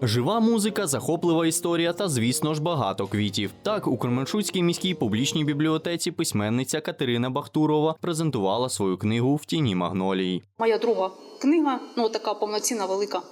Жива музика, захоплива історія та, звісно ж, багато квітів. Так, у Кременчуцькій міській публічній бібліотеці письменниця Катерина Бахтурова презентувала свою книгу в тіні магнолій. Моя друга книга, ну така повноцінна, велика,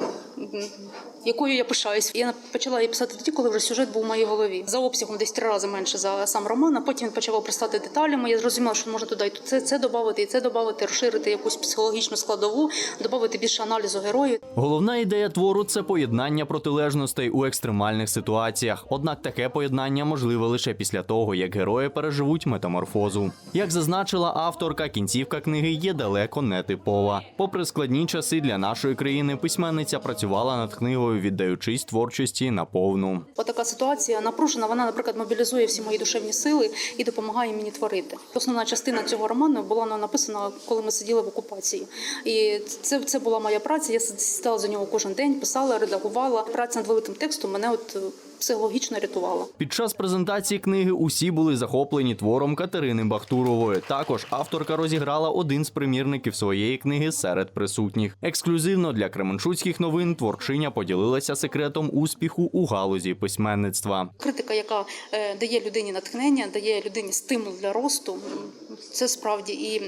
якою я пишаюсь. Я почала її писати тоді, коли вже сюжет був у моїй голові. За обсягом десь три рази менше за сам роман, а потім він почав обростати деталями. Я зрозуміла, що можна туди і це, це додати, і це додати, розширити якусь психологічну складову, додати більше аналізу героїв. Головна ідея твору це поєднання протилежностей у екстремальних ситуаціях. Однак таке поєднання можливе лише після того, як герої переживуть метаморфозу. Як зазначила авторка, кінцівка книги є далеко не типова. Попри складні часи для нашої країни, письменниця працювала над книгою, віддаючись творчості наповну. Отака ситуація напружена. Вона, наприклад, мобілізує всі мої душевні сили і допомагає мені творити. Основна частина цього роману була вона написана, коли ми сиділи в окупації. І це, це була моя праця. Я стала за нього кожен день, писала, редагувала. Праця над великим текстом мене от психологічно рятувала. Під час презентації книги усі були захоплені твором Катерини Бахтурової. Також авторка розіграла один з примірників своєї книги серед присутніх. Ексклюзивно для Кременчуцьких новин творчиня поділилася секретом успіху у галузі письменництва. Критика, яка е, дає людині натхнення, дає людині стимул для росту. Це справді і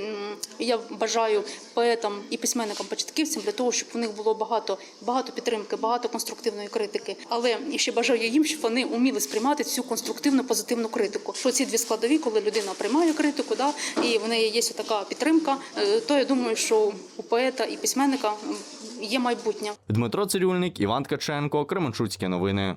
я бажаю поетам і письменникам початківцям для того, щоб у них було багато, багато підтримки, багато конструктивної критики. Але ще бажаю їм, щоб вони уміли сприймати цю конструктивну позитивну критику. Що ці дві складові, коли людина приймає критику, да і в неї є така підтримка, е, то я думаю, що у поета і письменника є майбутнє. Дмитро Цирюльник, Іван Ткаченко, Кременчуцькі новини.